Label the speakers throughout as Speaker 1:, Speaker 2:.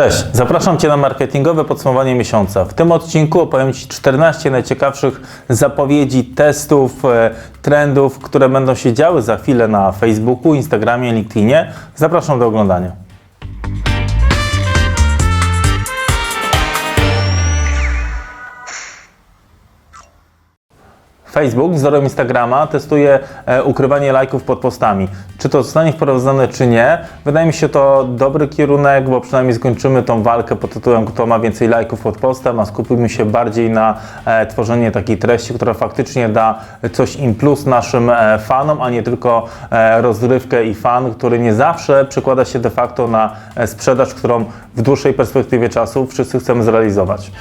Speaker 1: Cześć, zapraszam Cię na marketingowe podsumowanie miesiąca. W tym odcinku opowiem Ci 14 najciekawszych zapowiedzi, testów, e, trendów, które będą się działy za chwilę na Facebooku, Instagramie, LinkedInie. Zapraszam do oglądania. Facebook wzorem Instagrama testuje e, ukrywanie lajków pod postami. Czy to zostanie wprowadzone, czy nie? Wydaje mi się to dobry kierunek, bo przynajmniej skończymy tą walkę pod tytułem kto ma więcej lajków pod postem, a skupimy się bardziej na e, tworzeniu takiej treści, która faktycznie da coś im plus naszym e, fanom, a nie tylko e, rozrywkę i fan, który nie zawsze przekłada się de facto na e, sprzedaż, którą w dłuższej perspektywie czasu wszyscy chcemy zrealizować.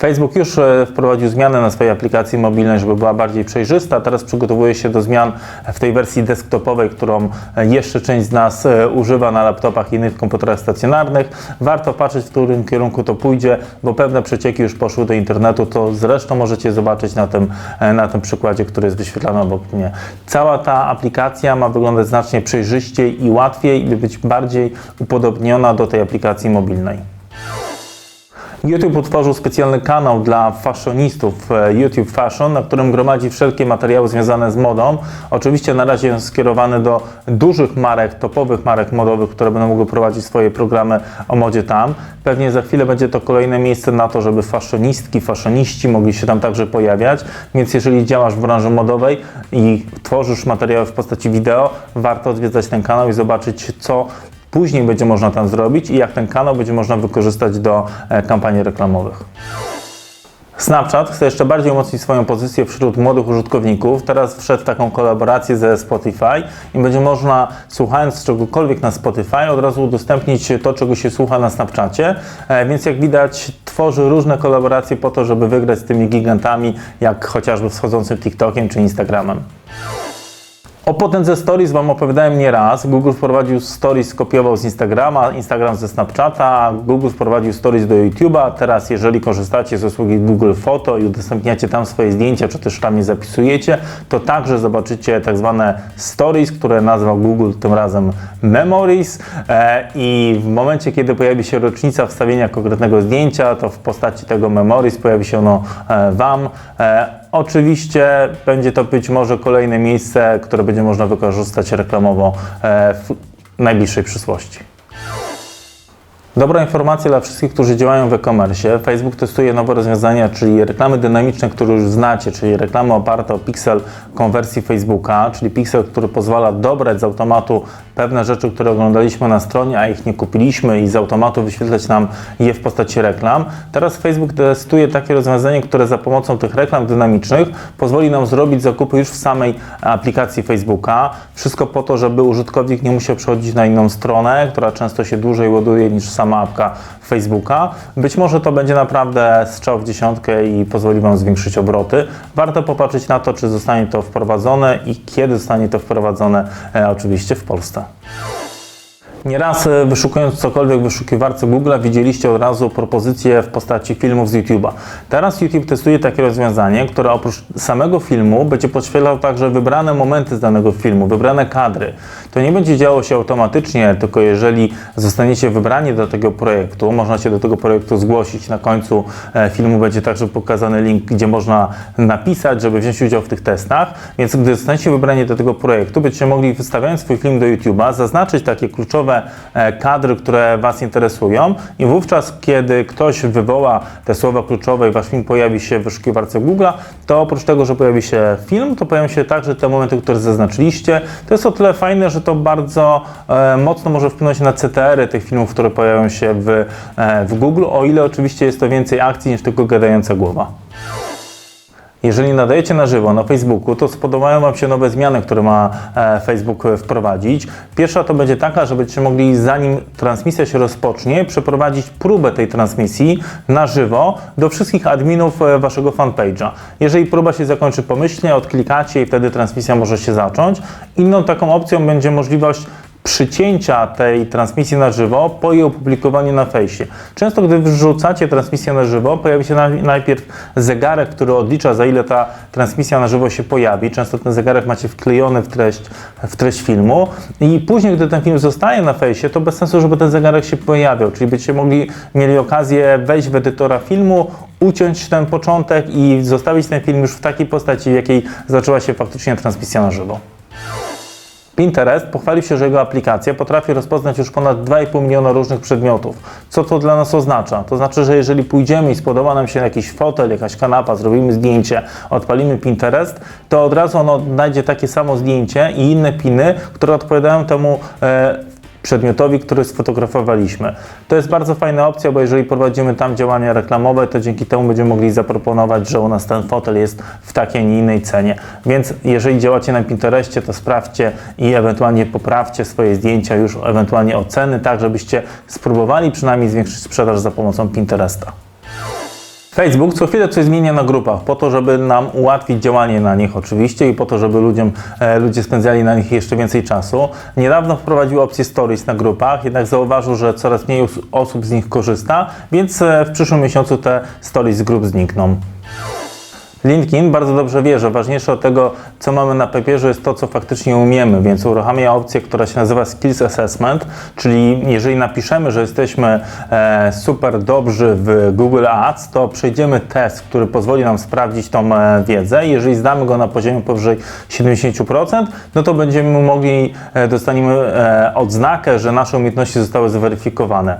Speaker 1: Facebook już e, wprowadził zmianę na swojej aplikacji mobilnej, żeby była bardziej przejrzysta. Teraz przygotowuje się do zmian w tej wersji desktopowej, którą e, jeszcze część z nas e, używa na laptopach i innych komputerach stacjonarnych. Warto patrzeć, w którym kierunku to pójdzie, bo pewne przecieki już poszły do internetu. To zresztą możecie zobaczyć na tym, na tym przykładzie, który jest wyświetlany obok mnie. Cała ta aplikacja ma wyglądać znacznie przejrzyściej i łatwiej i być bardziej upodobniona do tej aplikacji mobilnej. YouTube utworzył specjalny kanał dla fashionistów e, YouTube Fashion, na którym gromadzi wszelkie materiały związane z modą. Oczywiście na razie jest skierowany do dużych marek, topowych marek modowych, które będą mogły prowadzić swoje programy o modzie tam. Pewnie za chwilę będzie to kolejne miejsce na to, żeby fashionistki, fashioniści mogli się tam także pojawiać. Więc jeżeli działasz w branży modowej i tworzysz materiały w postaci wideo, warto odwiedzać ten kanał i zobaczyć, co Później będzie można tam zrobić i jak ten kanał będzie można wykorzystać do e, kampanii reklamowych. Snapchat chce jeszcze bardziej umocnić swoją pozycję wśród młodych użytkowników. Teraz wszedł w taką kolaborację ze Spotify i będzie można, słuchając czegokolwiek na Spotify, od razu udostępnić to, czego się słucha na Snapchacie. E, więc jak widać, tworzy różne kolaboracje po to, żeby wygrać z tymi gigantami, jak chociażby wschodzącym TikTokiem czy Instagramem. O potędze Stories Wam opowiadałem nie raz. Google wprowadził Stories, skopiował z Instagrama, Instagram ze Snapchata, Google wprowadził Stories do YouTube'a. Teraz, jeżeli korzystacie z usługi Google Photo i udostępniacie tam swoje zdjęcia, czy też tam je zapisujecie, to także zobaczycie tak zwane Stories, które nazwał Google tym razem Memories. E, I w momencie, kiedy pojawi się rocznica wstawienia konkretnego zdjęcia, to w postaci tego Memories pojawi się ono e, Wam. Oczywiście będzie to być może kolejne miejsce, które będzie można wykorzystać reklamowo e, w najbliższej przyszłości. Dobra informacja dla wszystkich, którzy działają w e-commerce. Facebook testuje nowe rozwiązania, czyli reklamy dynamiczne, które już znacie, czyli reklamy oparte o pixel konwersji Facebooka, czyli pixel, który pozwala dobrać z automatu pewne rzeczy, które oglądaliśmy na stronie, a ich nie kupiliśmy i z automatu wyświetlać nam je w postaci reklam. Teraz Facebook testuje takie rozwiązanie, które za pomocą tych reklam dynamicznych pozwoli nam zrobić zakupy już w samej aplikacji Facebooka. Wszystko po to, żeby użytkownik nie musiał przechodzić na inną stronę, która często się dłużej ładuje niż sama apka Facebooka. Być może to będzie naprawdę strzał w dziesiątkę i pozwoli Wam zwiększyć obroty. Warto popatrzeć na to, czy zostanie to wprowadzone i kiedy zostanie to wprowadzone e, oczywiście w Polsce. Nieraz e, wyszukując cokolwiek w wyszukiwarce Google widzieliście od razu propozycje w postaci filmów z YouTube'a. Teraz YouTube testuje takie rozwiązanie, które oprócz samego filmu będzie podświetlał także wybrane momenty z danego filmu, wybrane kadry. To nie będzie działo się automatycznie, tylko jeżeli zostaniecie wybrani do tego projektu, można się do tego projektu zgłosić. Na końcu e, filmu będzie także pokazany link, gdzie można napisać, żeby wziąć udział w tych testach. Więc gdy zostaniecie wybrani do tego projektu, będziecie mogli wystawiając swój film do YouTube'a zaznaczyć takie kluczowe E, kadry, które Was interesują i wówczas, kiedy ktoś wywoła te słowa kluczowe i Wasz film pojawi się w wyszukiwarce Google, to oprócz tego, że pojawi się film, to pojawią się także te momenty, które zaznaczyliście. To jest o tyle fajne, że to bardzo e, mocno może wpłynąć na CTR-y tych filmów, które pojawią się w, e, w Google, o ile oczywiście jest to więcej akcji niż tylko gadająca głowa. Jeżeli nadajecie na żywo na Facebooku, to spodobają Wam się nowe zmiany, które ma e, Facebook wprowadzić. Pierwsza to będzie taka, że będziecie mogli, zanim transmisja się rozpocznie, przeprowadzić próbę tej transmisji na żywo do wszystkich adminów e, Waszego fanpage'a. Jeżeli próba się zakończy pomyślnie, odklikacie i wtedy transmisja może się zacząć. Inną taką opcją będzie możliwość przycięcia tej transmisji na żywo po jej opublikowaniu na fejsie. Często, gdy wrzucacie transmisję na żywo, pojawi się naj- najpierw zegarek, który odlicza, za ile ta transmisja na żywo się pojawi. Często ten zegarek macie wklejony w treść, w treść filmu i później, gdy ten film zostaje na fejsie, to bez sensu, żeby ten zegarek się pojawiał, czyli będziecie mogli, mieli okazję wejść w edytora filmu, uciąć ten początek i zostawić ten film już w takiej postaci, w jakiej zaczęła się faktycznie transmisja na żywo. Pinterest pochwalił się, że jego aplikacja potrafi rozpoznać już ponad 2,5 miliona różnych przedmiotów. Co to dla nas oznacza? To znaczy, że jeżeli pójdziemy i spodoba nam się jakiś fotel, jakaś kanapa, zrobimy zdjęcie, odpalimy Pinterest, to od razu ono odnajdzie takie samo zdjęcie i inne piny, które odpowiadają temu e, przedmiotowi, który sfotografowaliśmy. To jest bardzo fajna opcja, bo jeżeli prowadzimy tam działania reklamowe, to dzięki temu będziemy mogli zaproponować, że u nas ten fotel jest w takiej, nie innej cenie. Więc jeżeli działacie na Pinterestie, to sprawdźcie i ewentualnie poprawcie swoje zdjęcia, już ewentualnie oceny, tak żebyście spróbowali przynajmniej zwiększyć sprzedaż za pomocą Pinteresta. Facebook co chwilę coś zmienia na grupach, po to, żeby nam ułatwić działanie na nich oczywiście i po to, żeby ludziom, e, ludzie spędzali na nich jeszcze więcej czasu. Niedawno wprowadził opcję stories na grupach, jednak zauważył, że coraz mniej os- osób z nich korzysta, więc e, w przyszłym miesiącu te stories z grup znikną. LinkedIn bardzo dobrze wie, że ważniejsze od tego, co mamy na papierze, jest to, co faktycznie umiemy, więc uruchamia opcję, która się nazywa Skills Assessment, czyli jeżeli napiszemy, że jesteśmy e, super dobrzy w Google Ads, to przejdziemy test, który pozwoli nam sprawdzić tą e, wiedzę. Jeżeli zdamy go na poziomie powyżej 70%, no to będziemy mogli, e, dostaniemy odznakę, że nasze umiejętności zostały zweryfikowane.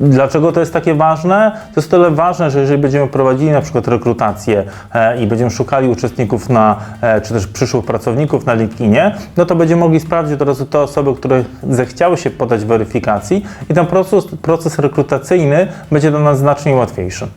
Speaker 1: Dlaczego to jest takie ważne? To jest tyle ważne, że jeżeli będziemy prowadzili na przykład rekrutację e, i będziemy szukali uczestników na, e, czy też przyszłych pracowników na LinkedInie, no to będziemy mogli sprawdzić od razu te osoby, które zechciały się podać weryfikacji i ten proces, proces rekrutacyjny będzie dla nas znacznie łatwiejszy.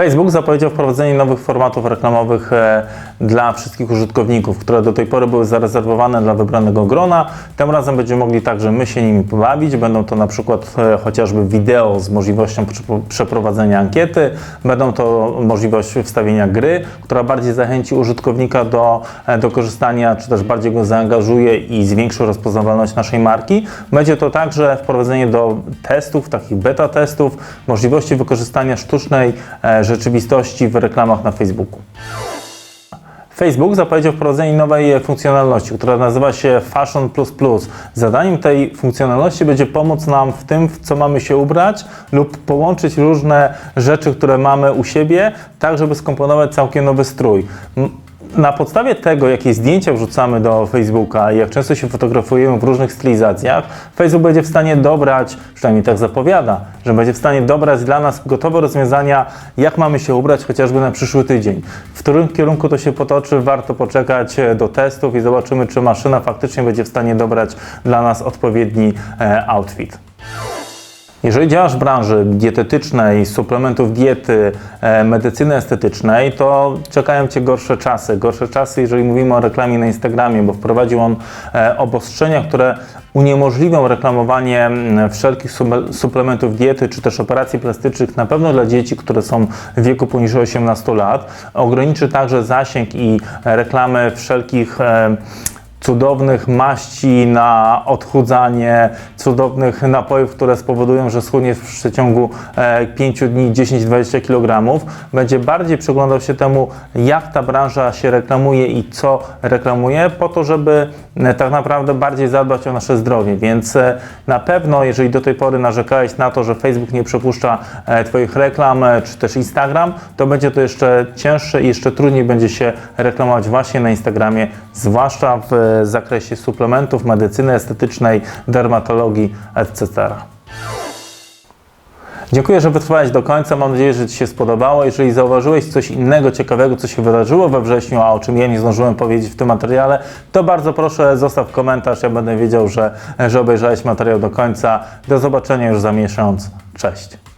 Speaker 1: Facebook zapowiedział wprowadzenie nowych formatów reklamowych e, dla wszystkich użytkowników, które do tej pory były zarezerwowane dla wybranego grona. Tym razem będziemy mogli także my się nimi pobawić. Będą to na przykład e, chociażby wideo z możliwością prze- przeprowadzenia ankiety, będą to możliwość wstawienia gry, która bardziej zachęci użytkownika do, e, do korzystania, czy też bardziej go zaangażuje i zwiększy rozpoznawalność naszej marki. Będzie to także wprowadzenie do testów, takich beta testów, możliwości wykorzystania sztucznej rzeczywistości w reklamach na Facebooku. Facebook zapowiedział wprowadzenie nowej funkcjonalności, która nazywa się Fashion Plus Plus. Zadaniem tej funkcjonalności będzie pomóc nam w tym, w co mamy się ubrać lub połączyć różne rzeczy, które mamy u siebie, tak żeby skomponować całkiem nowy strój. Na podstawie tego, jakie zdjęcia wrzucamy do Facebooka i jak często się fotografujemy w różnych stylizacjach, Facebook będzie w stanie dobrać, przynajmniej tak zapowiada, że będzie w stanie dobrać dla nas gotowe rozwiązania, jak mamy się ubrać chociażby na przyszły tydzień. W którym kierunku to się potoczy, warto poczekać e, do testów i zobaczymy, czy maszyna faktycznie będzie w stanie dobrać dla nas odpowiedni e, outfit. Jeżeli działasz w branży dietetycznej, suplementów diety, e, medycyny estetycznej, to czekają Cię gorsze czasy. Gorsze czasy, jeżeli mówimy o reklamie na Instagramie, bo wprowadził on e, obostrzenia, które uniemożliwią reklamowanie wszelkich suplementów diety czy też operacji plastycznych, na pewno dla dzieci, które są w wieku poniżej 18 lat. Ograniczy także zasięg i e, reklamy wszelkich cudownych maści na odchudzanie, cudownych napojów, które spowodują, że schudniesz w przeciągu e, 5 dni 10-20 kg. Będzie bardziej przyglądał się temu, jak ta branża się reklamuje i co reklamuje, po to, żeby e, tak naprawdę bardziej zadbać o nasze zdrowie. Więc e, na pewno, jeżeli do tej pory narzekałeś na to, że Facebook nie przepuszcza e, Twoich reklam, e, czy też Instagram, to będzie to jeszcze cięższe i jeszcze trudniej będzie się reklamować właśnie na Instagramie, zwłaszcza w e, zakresie suplementów, medycyny estetycznej, dermatologii, etc. Dziękuję, że wytrwałeś do końca. Mam nadzieję, że Ci się spodobało. Jeżeli zauważyłeś coś innego, ciekawego, co się wydarzyło we wrześniu, a o czym ja nie zdążyłem powiedzieć w tym materiale, to bardzo proszę zostaw komentarz. Ja będę wiedział, że, że obejrzałeś materiał do końca. Do zobaczenia już za miesiąc. Cześć.